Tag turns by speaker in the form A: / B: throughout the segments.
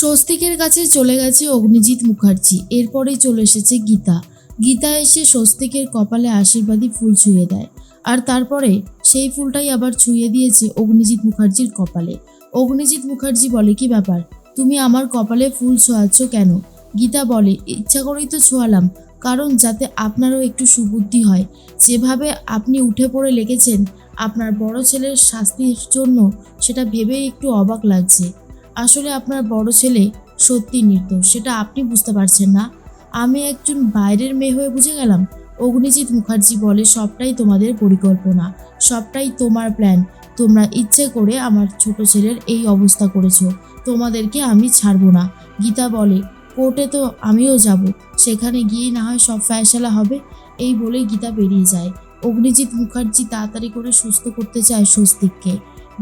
A: স্বস্তিকের কাছে চলে গেছে অগ্নিজিৎ মুখার্জি। এরপরেই চলে এসেছে গীতা। গীতা এসে স্বস্তিকের কপালে আশীর্বাদী ফুল ছুঁয়ে দেয়। আর তারপরে সেই ফুলটাই আবার ছুঁয়ে দিয়েছে অগ্নিজিৎ মুখার্জির কপালে। অগ্নিজিৎ মুখার্জি বলে, কি ব্যাপার? তুমি আমার কপালে ফুল ছোঁয়াচ্ছ কেন? গীতা বলে, ইচ্ছা করেই তো ছোঁয়ালাম। কারণ যাতে আপনারও একটু সুবুদ্ধি হয়। যেভাবে আপনি উঠে পড়ে লেগেছেন, আপনার বড় ছেলের শাস্তির জন্য সেটা ভেবেই একটু অবাক লাগছে। আসলে আপনার বড় ছেলে সত্যি নির্দোষ, সেটা আপনি বুঝতে পারছেন না। আমি একজন বাইরের মেয়ে হয়ে বুঝে গেলাম। অগ্নিজিৎ মুখার্জি বলে, সবটাই তোমাদের পরিকল্পনা, সবটাই তোমার প্ল্যান। তোমরা ইচ্ছে করে আমার ছোট ছেলের এই অবস্থা করেছ। তোমাদেরকে আমি ছাড়বো না। গীতা বলে, কোর্টে তো আমিও যাব। সেখানে গিয়ে না হয় সব ফয়সালা হবে? এই বলেই গীতা বেরিয়ে যায়। অগ্নিজিৎ মুখার্জি তাড়াতাড়ি করে সুস্থ করতে চায় স্বস্তিককে।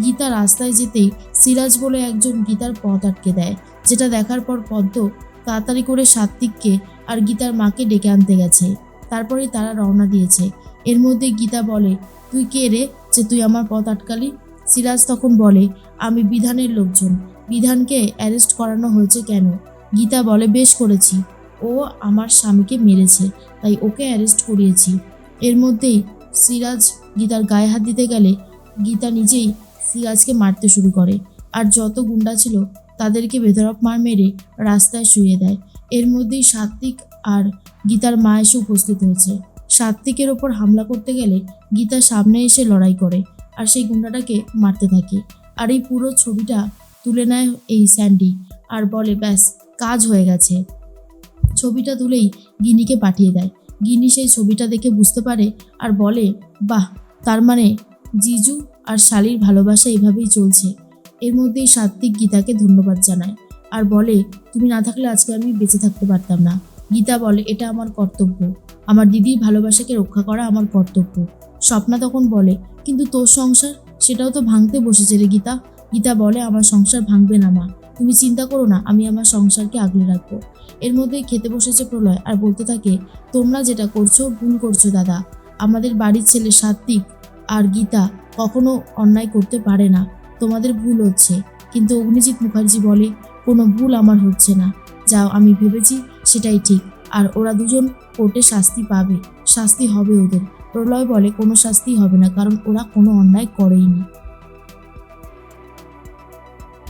A: গীতা রাস্তায় যেতেই সিরাজ বলে একজন গীতার পথ আটকে দেয়, যেটা দেখার পর পদ্ম তাড়াতাড়ি করে সাত্বিককে আর গীতার মাকে ডেকে আনতে গেছে। তারপরেই তারা রওনা দিয়েছে। এর মধ্যে গীতা বলে, তুই কে রে যে তুই আমার পথ আটকালি? সিরাজ তখন বলে, আমি বিধানের লোকজন। বিধানকে অ্যারেস্ট করানো হয়েছে কেন? গীতা বলে, বেশ করেছি। ও আমার স্বামীকে মেরেছে, তাই ওকে অ্যারেস্ট করিয়েছি। এর মধ্যেই সিরাজ গীতার গায়ে হাত দিতে গেলে গীতা নিজেই সিরাজকে মারতে শুরু করে। আর যত গুন্ডা ছিল, তাদেরকে বেধরক মার মেরে রাস্তায় শুয়ে দেয়। এর মধ্যেই সাত্বিক আর গীতার মা এসে উপস্থিত হয়েছে। সাত্বিকের ওপর হামলা করতে গেলে গীতা সামনে এসে লড়াই করে আর সেই গুন্ডাটাকে মারতে থাকে। আর এই পুরো ছবিটা তুলে নেয় এই স্যান্ডি আর বলে, ব্যাস, কাজ হয়ে গেছে। ছবিটা তুলেই গিনিকে পাঠিয়ে দেয়। গিনি সেই ছবিটা দেখে বুঝতে পারে আর বলে, বাহ, তার মানে জিজু আর শালির ভালোবাসা এভাবেই চলছে। এর মধ্যেই সাত্বিক গীতাকে ধন্যবাদ জানায় আর বলে, তুমি না থাকলে আজকে আমি বেঁচে থাকতে পারতাম না। গীতা বলে, এটা আমার কর্তব্য। আমার দিদির ভালোবাসাকে রক্ষা করা আমার কর্তব্য। স্বপ্না তখন বলে, কিন্তু তোর সংসার? সেটাও তো ভাঙতে বসেছে রে গীতা। গীতা বলে, আমার সংসার ভাঙবে না মা। তুমি চিন্তা করো না, আমি আমার সংসারকে আগলে রাখব। এর মধ্যেই খেতে বসেছে প্রলয় আর বলতে থাকে, তোমরা যেটা করছ, ভুল করছ দাদা। আমাদের বাড়ির ছেলে সাত্বিক আর গীতা কখনো অন্যায় করতে পারে না। তোমাদের ভুল হচ্ছে। কিন্তু অগ্নিজিৎ মুখার্জি বলে, কোনো ভুল আমার হচ্ছে না। যা আমি ভেবেছি সেটাই ঠিক। আর ওরা দুজন কোর্টে শাস্তি পাবে। শাস্তি হবে ওদের। প্রলয় বলে, কোনো শাস্তি হবে না। কারণ ওরা কোনো অন্যায় করেইনি।